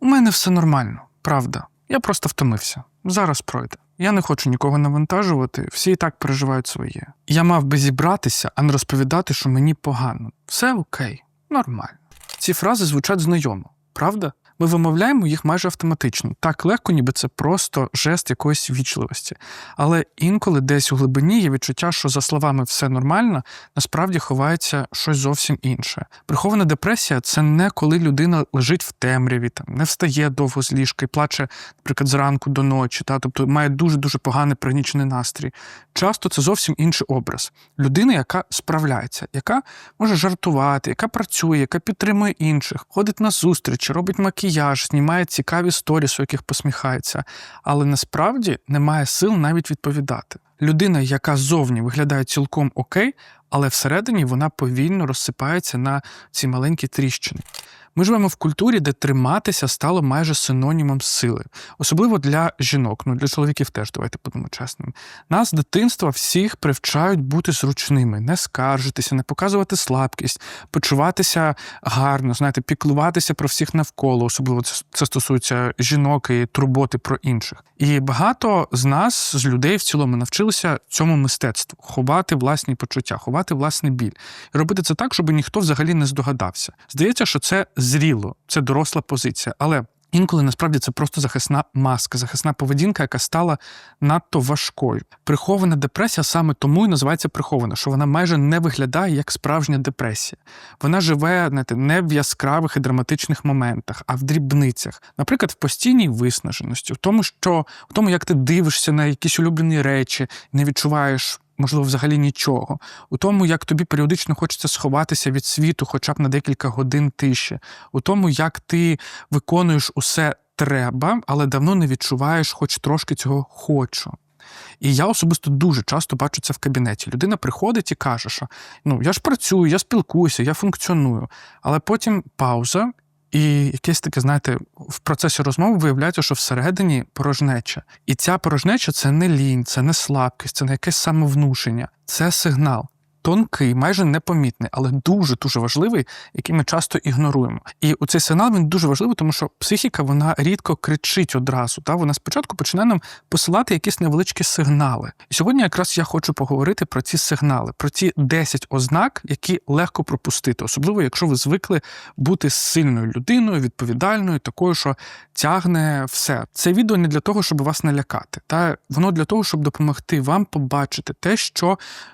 У мене все нормально, правда. Я просто втомився. Зараз пройде. Я не хочу нікого навантажувати, всі і так переживають своє. Я мав би зібратися, а не розповідати, що мені погано. Все окей, нормально. Ці фрази звучать знайомо, правда? Ми вимовляємо їх майже автоматично, так легко, ніби це просто жест якоїсь вічливості. Але інколи десь у глибині є відчуття, що за словами все нормально, насправді ховається щось зовсім інше. Прихована депресія це не коли людина лежить в темряві, там не встає довго з ліжка і плаче, наприклад, зранку до ночі, та тобто має дуже дуже поганий пригнічений настрій. Часто це зовсім інший образ. Людина, яка справляється, яка може жартувати, яка працює, яка підтримує інших, ходить на зустрічі, робить макіяж, знімає цікаві сторіс, у яких посміхається, але насправді не має сил навіть відповідати. Людина, яка зовні виглядає цілком окей, але всередині вона повільно розсипається на ці маленькі тріщини. Ми живемо в культурі, де триматися стало майже синонімом сили, особливо для жінок, ну для чоловіків теж, давайте будемо чесними. Нас з дитинства всіх привчають бути зручними, не скаржитися, не показувати слабкість, почуватися гарно, знаєте, піклуватися про всіх навколо, особливо це, це стосується жінок і турботи про інших. І багато з нас, з людей в цілому, навчилися цьому мистецтву ховати власні почуття, ховати власний біль і робити це так, щоб ніхто взагалі не здогадався. Здається, що це зріло, це доросла позиція, але. Інколи насправді це просто захисна маска, захисна поведінка, яка стала надто важкою. Прихована депресія саме тому і називається прихована, що вона майже не виглядає як справжня депресія. Вона живе знаєте, не в яскравих і драматичних моментах, а в дрібницях. Наприклад, в постійній виснаженості, в тому, що в тому, як ти дивишся на якісь улюблені речі, не відчуваєш. Можливо, взагалі нічого. У тому, як тобі періодично хочеться сховатися від світу, хоча б на декілька годин тиші, у тому, як ти виконуєш усе треба, але давно не відчуваєш, хоч трошки цього хочу. І я особисто дуже часто бачу це в кабінеті. Людина приходить і каже, що ну я ж працюю, я спілкуюся, я функціоную. Але потім пауза, і якесь таке, знаєте, в процесі розмови виявляється, що всередині порожнеча. І ця порожнеча це не лінь, це не слабкість, це не якесь самовнушення, це сигнал. Тонкий, майже непомітний, але дуже дуже важливий, який ми часто ігноруємо. І у цей сигнал він дуже важливий, тому що психіка вона рідко кричить одразу. Та вона спочатку починає нам посилати якісь невеличкі сигнали. І сьогодні якраз я хочу поговорити про ці сигнали, про ці 10 ознак, які легко пропустити, особливо якщо ви звикли бути сильною людиною, відповідальною, такою, що тягне все. Це відео не для того, щоб вас налякати, та воно для того, щоб допомогти вам побачити те, що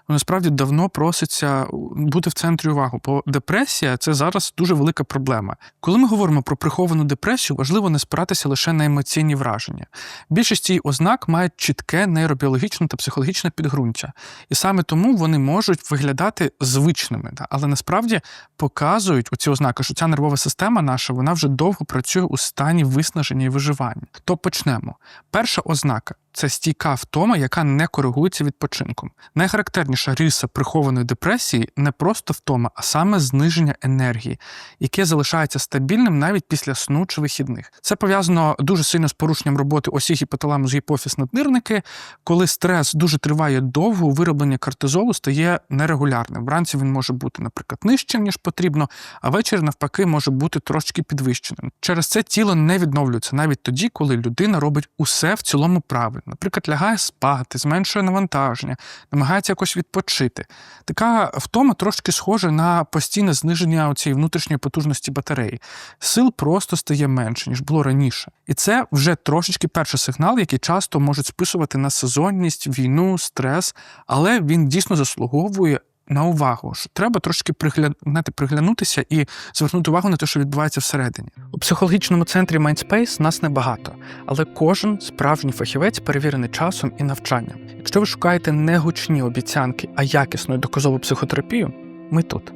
ну, насправді давно проситься бути в центрі уваги, бо депресія це зараз дуже велика проблема. Коли ми говоримо про приховану депресію, важливо не спиратися лише на емоційні враження. Більшість її ознак мають чітке нейробіологічне та психологічне підґрунтя, і саме тому вони можуть виглядати звичними, але насправді показують у ці ознаки, що ця нервова система наша вона вже довго працює у стані виснаження і виживання. То почнемо. Перша ознака це стійка втома, яка не коригується відпочинком. Найхарактерніша риса прихованої депресії не просто втома, а саме зниження енергії, яке залишається стабільним навіть після сну чи вихідних. Це пов'язано дуже сильно з порушенням роботи осі гіпоталамус гіпофіз наднирники. Коли стрес дуже триває довго, вироблення кортизолу стає нерегулярним. Вранці він може бути, наприклад, нижчим, ніж потрібно, а ввечері, навпаки, може бути трошки підвищеним. Через це тіло не відновлюється навіть тоді, коли людина робить усе в цілому правильно наприклад, лягає спати, зменшує навантаження, намагається якось відпочити. Така втома трошки схожа на постійне зниження цієї внутрішньої потужності батареї. Сил просто стає менше, ніж було раніше. І це вже трошечки перший сигнал, який часто можуть списувати на сезонність, війну, стрес, але він дійсно заслуговує. На увагу, що треба трошки пригля... приглянутися і звернути увагу на те, що відбувається всередині. У психологічному центрі Mindspace нас небагато, але кожен справжній фахівець перевірений часом і навчанням. Якщо ви шукаєте не гучні обіцянки, а якісну і доказову психотерапію, ми тут.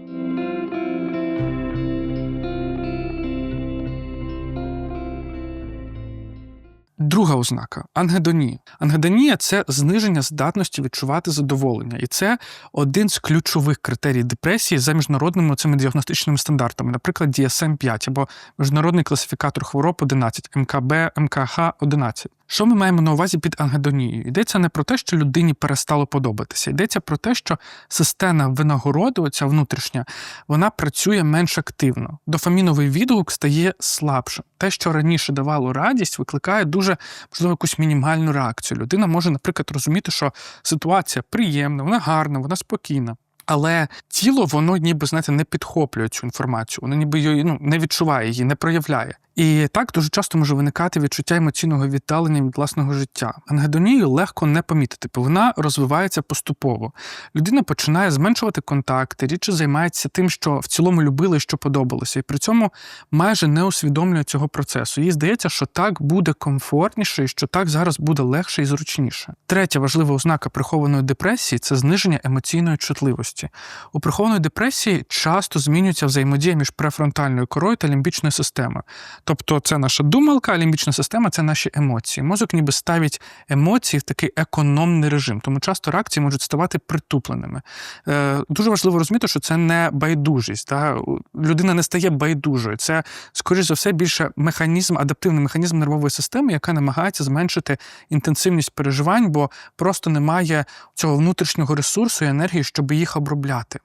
Друга ознака ангедонія. Ангедонія це зниження здатності відчувати задоволення, і це один з ключових критерій депресії за міжнародними цими діагностичними стандартами, наприклад, DSM-5 або міжнародний класифікатор хвороб 11, МКБ, МКХ 11. Що ми маємо на увазі під ангедонією? Йдеться не про те, що людині перестало подобатися. Йдеться про те, що система винагороди, оця внутрішня, вона працює менш активно. Дофаміновий відгук стає слабшим. Те, що раніше давало радість, викликає дуже можливо якусь мінімальну реакцію. Людина може, наприклад, розуміти, що ситуація приємна, вона гарна, вона спокійна. Але тіло, воно ніби знаєте, не підхоплює цю інформацію, воно ніби її ну, не відчуває її, не проявляє. І так дуже часто може виникати відчуття емоційного віддалення від власного життя. Ангедонію легко не помітити, бо вона розвивається поступово. Людина починає зменшувати контакти, рідше займається тим, що в цілому любила і що подобалося, і при цьому майже не усвідомлює цього процесу. Їй здається, що так буде комфортніше, і що так зараз буде легше і зручніше. Третя важлива ознака прихованої депресії це зниження емоційної чутливості. У прихованої депресії часто змінюється взаємодія між префронтальною корою та лімбічною системою. Тобто, це наша думалка, а лімбічна система це наші емоції. Мозок ніби ставить емоції в такий економний режим, тому часто реакції можуть ставати притупленими. Е, дуже важливо розуміти, що це не байдужість. Та? Людина не стає байдужою. Це, скоріш за все, більше механізм, адаптивний механізм нервової системи, яка намагається зменшити інтенсивність переживань, бо просто немає цього внутрішнього ресурсу і енергії, щоб їх обробляти.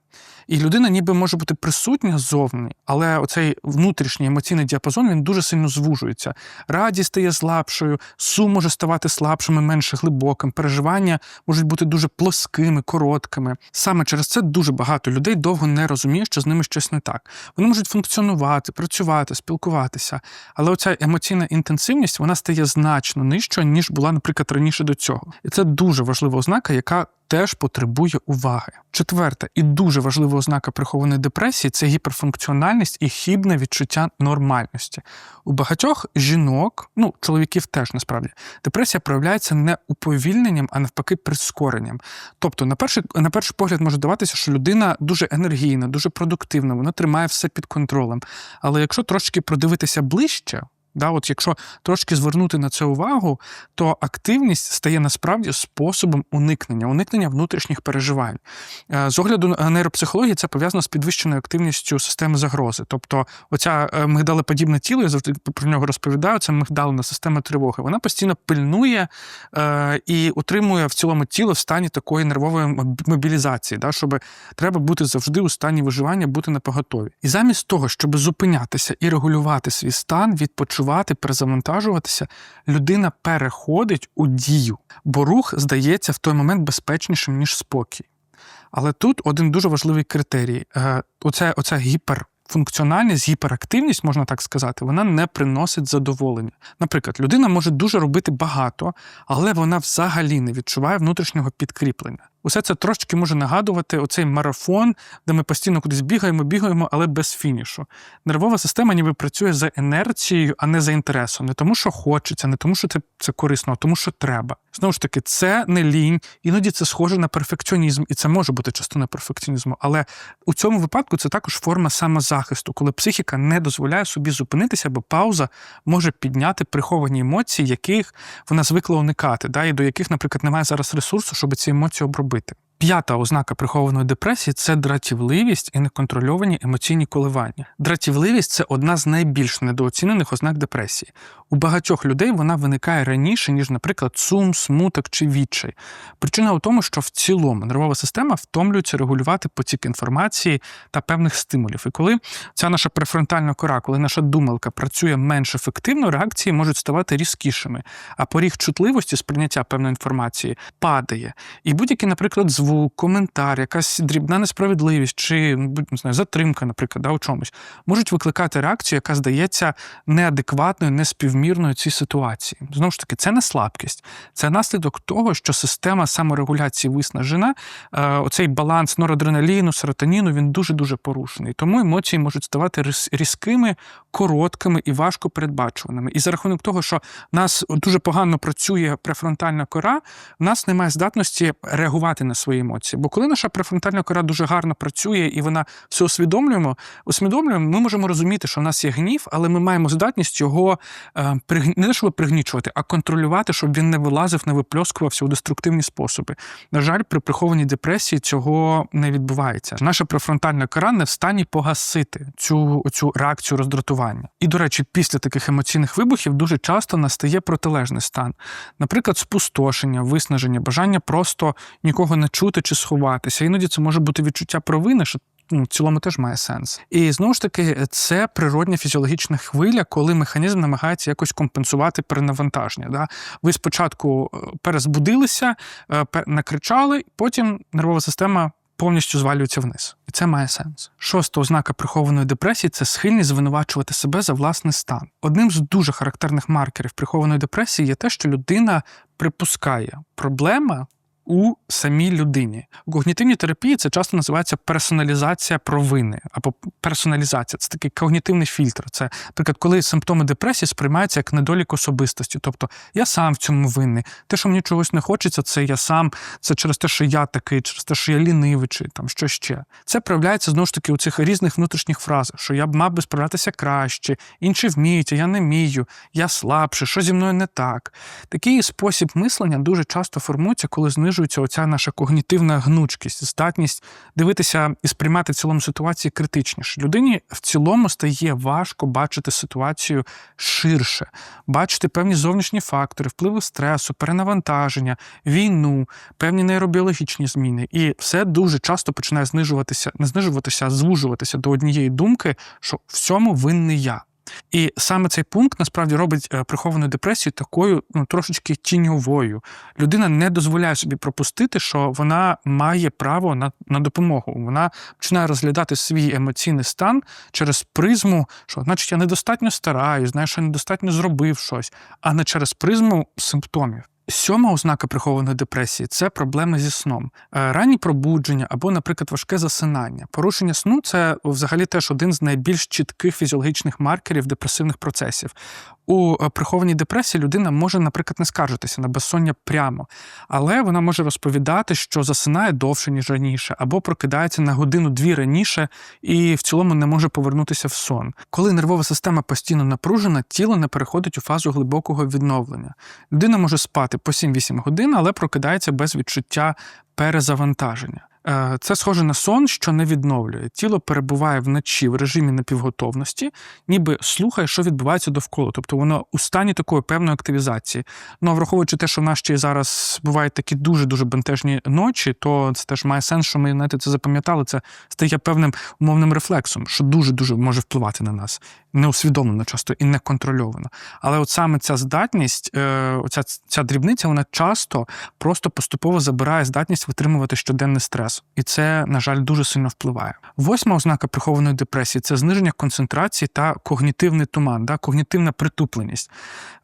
І людина ніби може бути присутня ззовні, але оцей внутрішній емоційний діапазон він дуже сильно звужується. Радість стає слабшою, сум може ставати слабшим і менш глибоким. Переживання можуть бути дуже плоскими, короткими. Саме через це дуже багато людей довго не розуміє, що з ними щось не так. Вони можуть функціонувати, працювати, спілкуватися, але оця емоційна інтенсивність вона стає значно нижчою, ніж була, наприклад, раніше до цього. І це дуже важлива ознака, яка теж потребує уваги. Четверта і дуже важлива ознака прихованої депресії це гіперфункціональність і хібне відчуття нормальності. У багатьох жінок, ну чоловіків теж насправді, депресія проявляється не уповільненням, а навпаки, прискоренням. Тобто, на перший, на перший погляд може здаватися, що людина дуже енергійна, дуже продуктивна, вона тримає все під контролем. Але якщо трошки продивитися ближче, Да, от Якщо трошки звернути на це увагу, то активність стає насправді способом уникнення, уникнення внутрішніх переживань. Е, З огляду на нейропсихології це пов'язано з підвищеною активністю системи загрози. Тобто, оця е, мигдалеподібне тіло, я завжди про нього розповідаю, це мигдалина система тривоги. Вона постійно пильнує е, і утримує в цілому тіло в стані такої нервової мобілізації, да, щоб треба бути завжди у стані виживання, бути на поготові. І замість того, щоб зупинятися і регулювати свій стан, відпочивати відпочивати, перезавантажуватися, людина переходить у дію, бо рух здається в той момент безпечнішим, ніж спокій. Але тут один дуже важливий критерій: Е, оця, оця гіпер. Функціональність, гіперактивність, можна так сказати, вона не приносить задоволення. Наприклад, людина може дуже робити багато, але вона взагалі не відчуває внутрішнього підкріплення. Усе це трошки може нагадувати оцей марафон, де ми постійно кудись бігаємо, бігаємо, але без фінішу. Нервова система ніби працює за інерцією, а не за інтересом. Не тому, що хочеться, не тому, що це, це корисно, а тому, що треба. Знову ж таки, це не лінь, іноді це схоже на перфекціонізм, і це може бути частина перфекціонізму. Але у цьому випадку це також форма самозахисту, коли психіка не дозволяє собі зупинитися, бо пауза може підняти приховані емоції, яких вона звикла уникати, да, і до яких, наприклад, немає зараз ресурсу, щоб ці емоції обробити. П'ята ознака прихованої депресії це дратівливість і неконтрольовані емоційні коливання. Дратівливість це одна з найбільш недооцінених ознак депресії. У багатьох людей вона виникає раніше, ніж, наприклад, сум, смуток чи відчай. Причина у тому, що в цілому нервова система втомлюється регулювати потік інформації та певних стимулів. І коли ця наша префронтальна кора, коли наша думалка працює менш ефективно, реакції можуть ставати різкішими, а поріг чутливості сприйняття певної інформації падає. І будь-який, наприклад, звук, коментар, якась дрібна несправедливість чи не знаю, затримка, наприклад, да, у чомусь, можуть викликати реакцію, яка здається неадекватною, неспівмірною цій ситуації. Знову ж таки, це не слабкість, це наслідок того, що система саморегуляції виснажена, е, оцей баланс норадреналіну, серотоніну, він дуже дуже порушений. Тому емоції можуть ставати різкими, короткими і важко передбачуваними. І за рахунок того, що нас дуже погано працює префронтальна кора, в нас немає здатності реагувати на свої свої емоції. Бо коли наша префронтальна кора дуже гарно працює і вона все усвідомлюємо, усвідомлюємо, ми можемо розуміти, що в нас є гнів, але ми маємо здатність його е, не щоб пригнічувати, а контролювати, щоб він не вилазив, не випльоскувався у деструктивні способи. На жаль, при прихованій депресії цього не відбувається. Наша префронтальна кора не в стані погасити цю, цю реакцію роздратування. І, до речі, після таких емоційних вибухів дуже часто настає протилежний стан. Наприклад, спустошення, виснаження, бажання просто нікого не чути чи сховатися. Іноді це може бути відчуття провини, що ну, в цілому теж має сенс. І знову ж таки, це природня фізіологічна хвиля, коли механізм намагається якось компенсувати перенавантаження. Да? Ви спочатку е, перезбудилися, е, накричали, потім нервова система. Повністю звалюється вниз, і це має сенс. Шоста ознака прихованої депресії це схильність звинувачувати себе за власний стан. Одним з дуже характерних маркерів прихованої депресії є те, що людина припускає проблема у самій людині. У когнітивній терапії це часто називається персоналізація провини або персоналізація. Це такий когнітивний фільтр. Це, наприклад, коли симптоми депресії сприймаються як недолік особистості. Тобто я сам в цьому винний. Те, що мені чогось не хочеться, це я сам, це через те, що я такий, через те, що я лінивий, чи там що ще. Це проявляється знову ж таки у цих різних внутрішніх фразах, що я б мав би справлятися краще, інші вміють, а я не вмію, я слабше, що зі мною не так. Такий спосіб мислення дуже часто формується, коли знижується оця наша когнітивна гнучкість, здатність дивитися і сприймати в цілому ситуації критичніше. Людині в цілому стає важко бачити ситуацію ширше, бачити певні зовнішні фактори, впливи стресу, перенавантаження, війну, певні нейробіологічні зміни. І все дуже часто починає знижуватися, не знижуватися, а звужуватися до однієї думки, що в цьому винний я. І саме цей пункт насправді робить е, приховану депресію такою ну, трошечки тіньовою. Людина не дозволяє собі пропустити, що вона має право на, на допомогу. Вона починає розглядати свій емоційний стан через призму, що, значить, я недостатньо стараюсь, знаєш, що я недостатньо зробив щось, а не через призму симптомів. Сьома ознака прихованої депресії це проблеми зі сном, Е, ранні пробудження або, наприклад, важке засинання. Порушення сну це взагалі теж один з найбільш чітких фізіологічних маркерів депресивних процесів. У е, прихованій депресії людина може, наприклад, не скаржитися на безсоння прямо, але вона може розповідати, що засинає довше, ніж раніше, або прокидається на годину-дві раніше і в цілому не може повернутися в сон. Коли нервова система постійно напружена, тіло не переходить у фазу глибокого відновлення. Людина може спати по 7-8 годин, але прокидається без відчуття перезавантаження. Е, Це схоже на сон, що не відновлює. Тіло перебуває вночі в режимі напівготовності, ніби слухає, що відбувається довкола. Тобто воно у стані такої певної активізації. Ну а враховуючи те, що в нас ще зараз бувають такі дуже дуже бентежні ночі, то це теж має сенс, що ми знаєте, це запам'ятали. Це стає певним умовним рефлексом, що дуже дуже може впливати на нас, неусвідомлено часто і неконтрольовано. Але от саме ця здатність, е, оця ця дрібниця, вона часто просто поступово забирає здатність витримувати щоденний стрес. І це, на жаль, дуже сильно впливає. Восьма ознака прихованої депресії це зниження концентрації та когнітивний туман, да, когнітивна притупленість.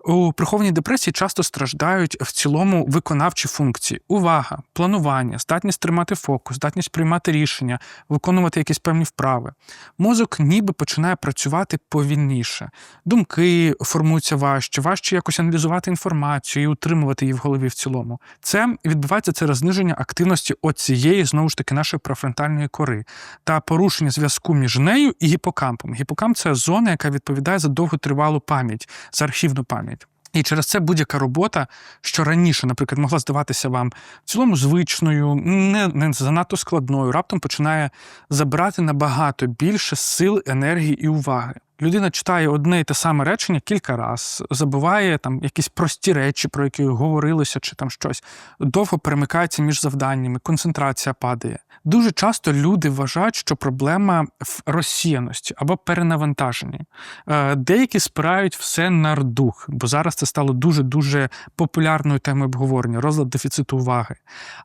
У прихованій депресії часто страждають в цілому виконавчі функції: увага, планування, здатність тримати фокус, здатність приймати рішення, виконувати якісь певні вправи. Мозок ніби починає працювати повільніше. Думки формуються важче, важче якось аналізувати інформацію і утримувати її в голові в цілому. Це відбувається через зниження активності оцієї, знову ж таки, нашої префронтальної кори та порушення зв'язку між нею і гіпокампом. Гіпокамп це зона, яка відповідає за довготривалу пам'ять, за архівну пам'ять. І через це будь-яка робота, що раніше, наприклад, могла здаватися вам в цілому звичною, не, не занадто складною, раптом починає забирати набагато більше сил, енергії і уваги. Людина читає одне і те саме речення кілька разів, забуває там якісь прості речі, про які говорилося, чи там щось, довго перемикається між завданнями, концентрація падає. Дуже часто люди вважають, що проблема в розсіяності або перенавантаженні. Е, Деякі спирають все на рдух, бо зараз це стало дуже дуже популярною темою обговорення, розлад дефіциту уваги.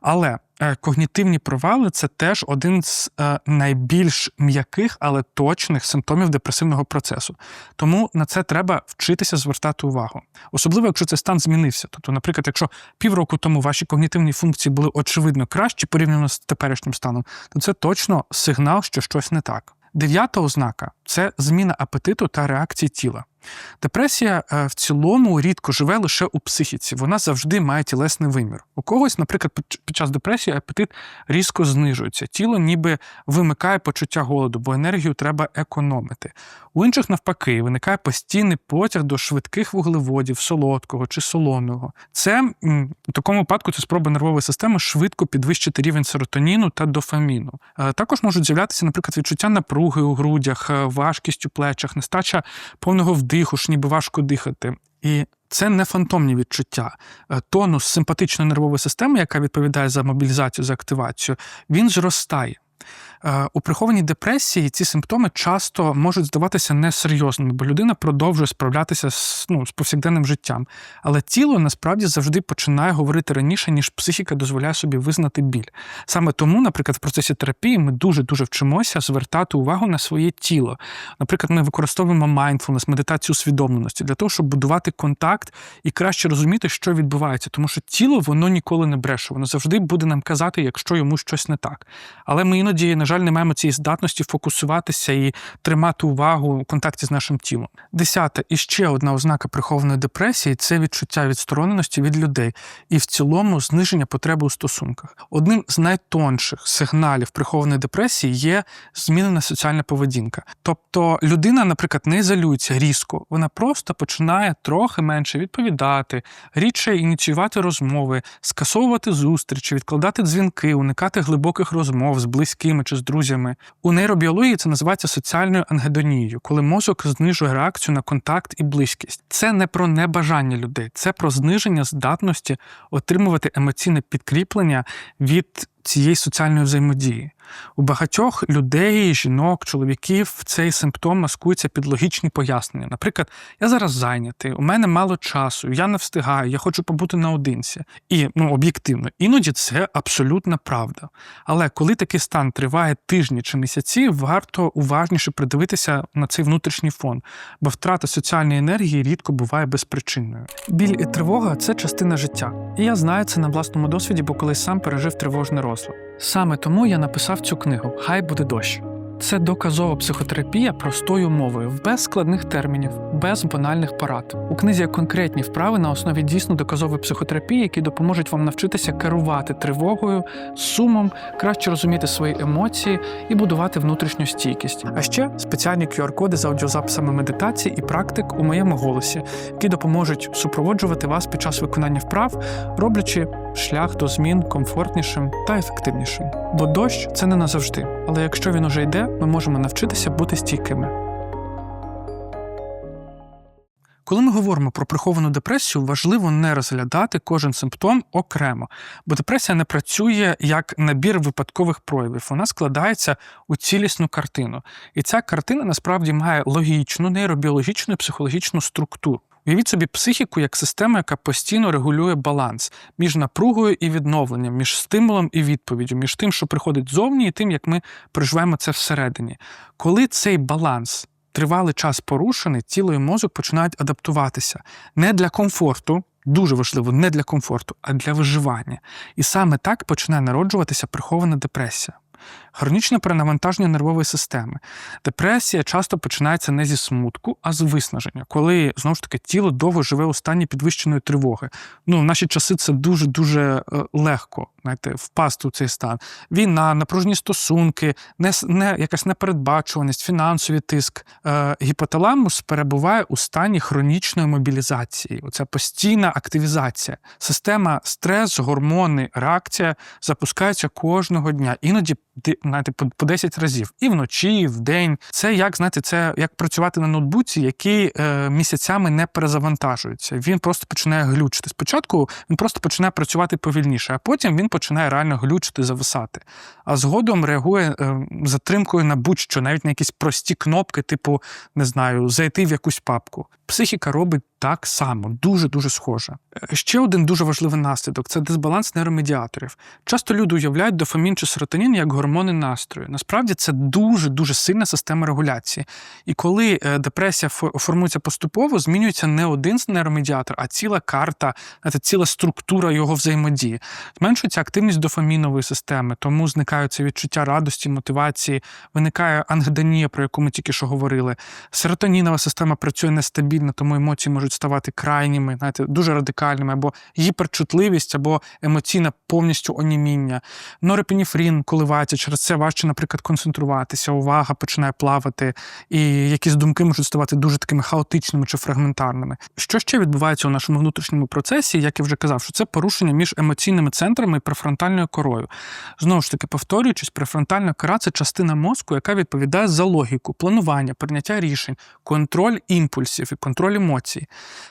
Але когнітивні провали це теж один з е, найбільш м'яких, але точних симптомів депресивного процесу. Тому на це треба вчитися звертати увагу. Особливо, якщо цей стан змінився. Тобто, наприклад, якщо півроку тому ваші когнітивні функції були очевидно кращі порівняно з теперішнім станом, то це точно сигнал, що щось не так. Дев'ята ознака це зміна апетиту та реакції тіла. Депресія е, в цілому рідко живе лише у психіці. Вона завжди має тілесний вимір. У когось, наприклад, під- час депресії апетит різко знижується. Тіло ніби вимикає почуття голоду, бо енергію треба економити. У інших, навпаки, виникає постійний потяг до швидких вуглеводів, солодкого чи солоного. Це у такому випадку це спроба нервової системи швидко підвищити рівень серотоніну та дофаміну. Е, Також можуть з'являтися, наприклад, відчуття напруги у грудях, е, важкість у плечах, нестача повного вдиху, що ніби важко дихати. І це не фантомні відчуття. Е, Тонус симпатичної нервової системи, яка відповідає за мобілізацію, за активацію, він зростає. Е, У прихованій депресії ці симптоми часто можуть здаватися несерйозними, бо людина продовжує справлятися з, ну, з повсякденним життям. Але тіло насправді завжди починає говорити раніше, ніж психіка дозволяє собі визнати біль. Саме тому, наприклад, в процесі терапії ми дуже дуже вчимося звертати увагу на своє тіло. Наприклад, ми використовуємо майндфулнес, медитацію усвідомленості для того, щоб будувати контакт і краще розуміти, що відбувається, тому що тіло воно ніколи не бреше, воно завжди буде нам казати, якщо йому щось не так. Але ми іноді, на жаль, не маємо цієї здатності фокусуватися і тримати увагу у контакті з нашим тілом. Десяте, і ще одна ознака прихованої депресії це відчуття відстороненості від людей і в цілому зниження потреби у стосунках. Одним з найтонших сигналів прихованої депресії є змінена соціальна поведінка. Тобто людина, наприклад, не ізолюється різко, вона просто починає трохи менше відповідати, рідше ініціювати розмови, скасовувати зустрічі, відкладати дзвінки, уникати глибоких розмов з близькими чи з друзями. У нейробіології це називається соціальною ангедонією, коли мозок знижує реакцію на контакт і близькість. Це не про небажання людей, це про зниження здатності отримувати емоційне підкріплення від цієї соціальної взаємодії. У багатьох людей, жінок, чоловіків цей симптом маскується під логічні пояснення. Наприклад, я зараз зайнятий, у мене мало часу, я не встигаю, я хочу побути наодинці. І ну, об'єктивно, іноді це абсолютна правда. Але коли такий стан триває тижні чи місяці, варто уважніше придивитися на цей внутрішній фон, бо втрата соціальної енергії рідко буває безпричинною. Біль і тривога це частина життя. І я знаю це на власному досвіді, бо колись сам пережив тривожний розлад. Саме тому я написав цю книгу Хай буде дощ. Це доказова психотерапія простою мовою, без складних термінів, без банальних порад. У книзі є конкретні вправи на основі дійсно доказової психотерапії, які допоможуть вам навчитися керувати тривогою, сумом, краще розуміти свої емоції і будувати внутрішню стійкість. А ще спеціальні QR-коди з аудіозаписами медитації і практик у моєму голосі, які допоможуть супроводжувати вас під час виконання вправ, роблячи шлях до змін комфортнішим та ефективнішим. Бо дощ це не назавжди, але якщо він уже йде, ми можемо навчитися бути стійкими. Коли ми говоримо про приховану депресію, важливо не розглядати кожен симптом окремо, бо депресія не працює як набір випадкових проявів. Вона складається у цілісну картину. І ця картина насправді має логічну, нейробіологічну і психологічну структуру. Уявіть собі психіку як систему, яка постійно регулює баланс між напругою і відновленням, між стимулом і відповіддю, між тим, що приходить зовні, і тим, як ми переживаємо це всередині. Коли цей баланс тривалий час порушений, тіло і мозок починають адаптуватися не для комфорту. Дуже важливо не для комфорту, а для виживання. І саме так починає народжуватися прихована депресія. Хронічне перенавантаження нервової системи. Депресія часто починається не зі смутку, а з виснаження, коли знову ж таки тіло довго живе у стані підвищеної тривоги. Ну, в наші часи це дуже дуже легко знаєте, впасти у цей стан. Війна, напружені стосунки, не, не якась непередбачуваність, фінансовий тиск. Е, гіпоталамус перебуває у стані хронічної мобілізації. Оця постійна активізація. Система стрес, гормони, реакція запускаються кожного дня. Іноді знаєте, по, по 10 разів. І вночі, і вдень. Це як знаєте, це як працювати на ноутбуці, який е, місяцями не перезавантажується. Він просто починає глючити. Спочатку він просто починає працювати повільніше, а потім він починає реально глючити, зависати. А згодом реагує е, затримкою на будь-що, навіть на якісь прості кнопки, типу, не знаю, зайти в якусь папку. Психіка робить так само, дуже дуже схоже. Е, Ще один дуже важливий наслідок це дисбаланс нейромедіаторів. Часто люди уявляють дофамін чи серотонін як гормони настрою. Насправді це дуже дуже сильна система регуляції. І коли е, депресія формується поступово, змінюється не один нейромедіатор, а ціла карта, ціла структура його взаємодії. Зменшується активність дофамінової системи, тому зникають це відчуття радості, мотивації, виникає ангедонія, про яку ми тільки що говорили. Серотонінова система працює нестабільно, тому емоції можуть ставати крайніми, знаєте, дуже радикальними, або гіперчутливість, або емоційне повністю оніміння. Норепініфрін коливається, через це важче, наприклад, концентруватися, увага починає плавати, і якісь думки можуть ставати дуже такими хаотичними чи фрагментарними. Що ще відбувається у нашому внутрішньому процесі, як я вже казав, що це порушення між емоційними центрами і префронтальною корою. Знову ж таки, повторюючись, префронтальна кора це частина мозку, яка відповідає за логіку, планування, прийняття рішень, контроль імпульсів і контроль емоцій.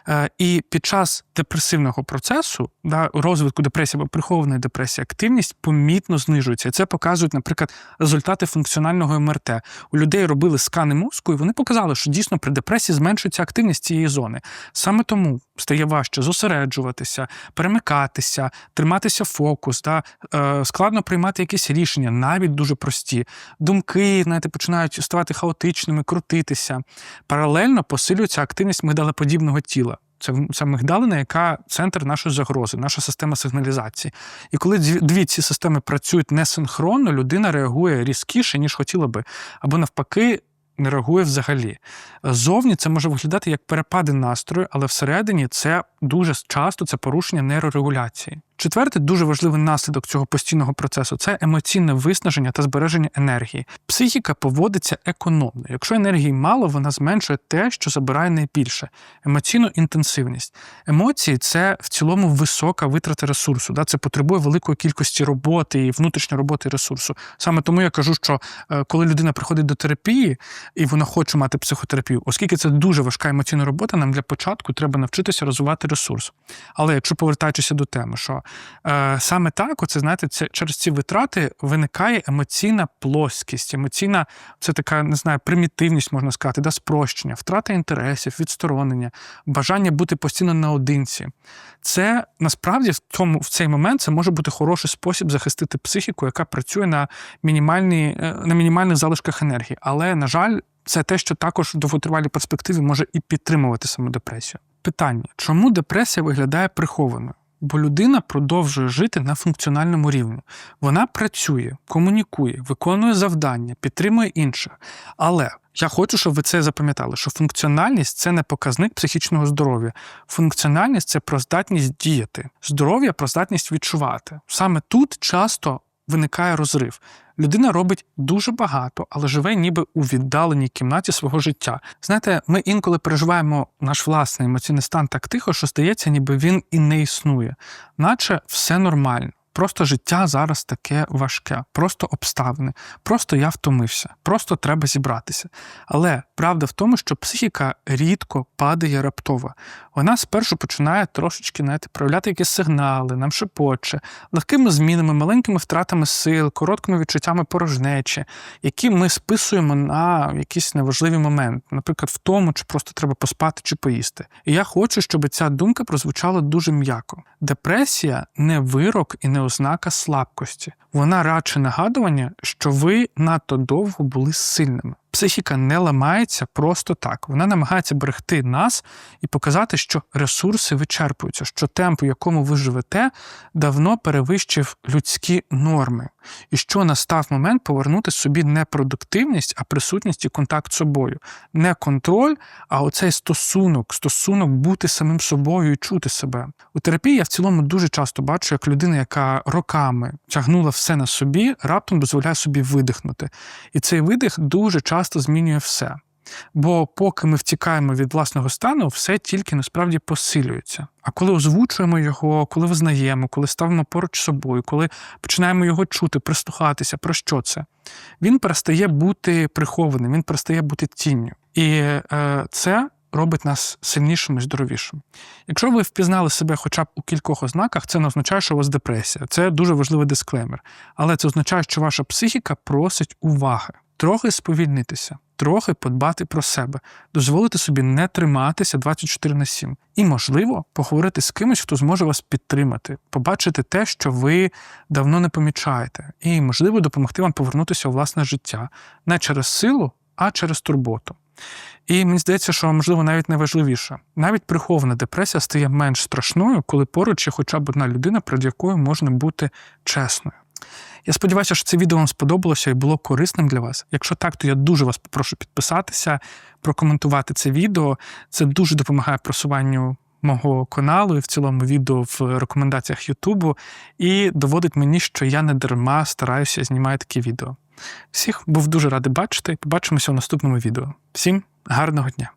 Е, І під час депресивного процесу, да, розвитку депресії або прихованої депресії, активність помітно знижується. І це показують, наприклад, результати функціонального МРТ. У людей робили скани мозку, і вони показали, що дійсно при депресії зменшується активність цієї зони. Саме тому стає важче зосереджуватися, перемикатися, триматися фокус, да, е, складно приймати якісь рішення, навіть дуже прості. Думки знаєте, починають ставати хаотичними, крутитися. Паралельно посилюється активність мигдалеподібного тіла. Це, це мигдалина, яка центр нашої загрози, наша система сигналізації. І коли дві, ці системи працюють несинхронно, людина реагує різкіше, ніж хотіла би, або навпаки. Не реагує взагалі. Зовні це може виглядати як перепади настрою, але всередині це дуже часто це порушення нейрорегуляції. Четвертий дуже важливий наслідок цього постійного процесу це емоційне виснаження та збереження енергії. Психіка поводиться економно. Якщо енергії мало, вона зменшує те, що забирає найбільше емоційну інтенсивність. Емоції це в цілому висока витрата ресурсу. Да? Це потребує великої кількості роботи і внутрішньої роботи ресурсу. Саме тому я кажу, що е, коли людина приходить до терапії і вона хоче мати психотерапію, оскільки це дуже важка емоційна робота, нам для початку треба навчитися розвивати ресурс. Але якщо повертаючися до теми, що саме так, оце знаєте, це через ці витрати виникає емоційна плоскість, емоційна, це така, не знаю, примітивність, можна сказати, да, спрощення, втрата інтересів, відсторонення, бажання бути постійно наодинці. Це насправді в тому в цей момент це може бути хороший спосіб захистити психіку, яка працює на мінімальній, е, на мінімальних залишках енергії. Але, на жаль, це те, що також в довготривалій перспективі може і підтримувати саму депресію. Питання: чому депресія виглядає прихованою? Бо людина продовжує жити на функціональному рівні. Вона працює, комунікує, виконує завдання, підтримує інших. Але я хочу, щоб ви це запам'ятали, що функціональність це не показник психічного здоров'я. Функціональність це про здатність діяти, здоров'я про здатність відчувати. Саме тут часто виникає розрив. Людина робить дуже багато, але живе ніби у віддаленій кімнаті свого життя. Знаєте, ми інколи переживаємо наш власний емоційний стан так тихо, що здається, ніби він і не існує, наче все нормально. Просто життя зараз таке важке, просто обставини, просто я втомився, просто треба зібратися. Але правда в тому, що психіка рідко падає раптово. Вона спершу починає трошечки знаєте, проявляти якісь сигнали, нам шепоче, легкими змінами, маленькими втратами сил, короткими відчуттями порожнечі, які ми списуємо на якісь неважливі моменти, наприклад, в тому, чи просто треба поспати чи поїсти. І я хочу, щоб ця думка прозвучала дуже м'яко. Депресія не вирок і не ознака слабкості. Вона радше нагадування, що ви надто довго були сильними. Психіка не ламається просто так. Вона намагається берегти нас і показати, що ресурси вичерпуються, що темп, у якому ви живете, давно перевищив людські норми, і що настав момент повернути собі не продуктивність, а присутність і контакт з собою. Не контроль, а оцей стосунок, стосунок бути самим собою і чути себе. У терапії я в цілому дуже часто бачу, як людина, яка роками тягнула все на собі, раптом дозволяє собі видихнути. І цей видих дуже часто змінює все. Бо поки ми втікаємо від власного стану, все тільки насправді посилюється. А коли озвучуємо його, коли визнаємо, коли ставимо поруч з собою, коли починаємо його чути, прислухатися, про що це? Він перестає бути прихованим, він перестає бути тінню. І е, це робить нас сильнішим і здоровішим. Якщо ви впізнали себе хоча б у кількох ознаках, це не означає, що у вас депресія. Це дуже важливий дисклеймер. Але це означає, що ваша психіка просить уваги. Трохи сповільнитися, трохи подбати про себе, дозволити собі не триматися 24 на 7. І, можливо, поговорити з кимось, хто зможе вас підтримати, побачити те, що ви давно не помічаєте, і, можливо, допомогти вам повернутися у власне життя не через силу, а через турботу. І мені здається, що можливо навіть найважливіше, навіть прихована депресія стає менш страшною, коли поруч є хоча б одна людина, перед якою можна бути чесною. Я сподіваюся, що це відео вам сподобалося і було корисним для вас. Якщо так, то я дуже вас попрошу підписатися, прокоментувати це відео. Це дуже допомагає просуванню мого каналу і в цілому відео в рекомендаціях Ютубу, і доводить мені, що я не дарма стараюся знімати такі відео. Всіх був дуже радий бачити побачимося у наступному відео. Всім гарного дня!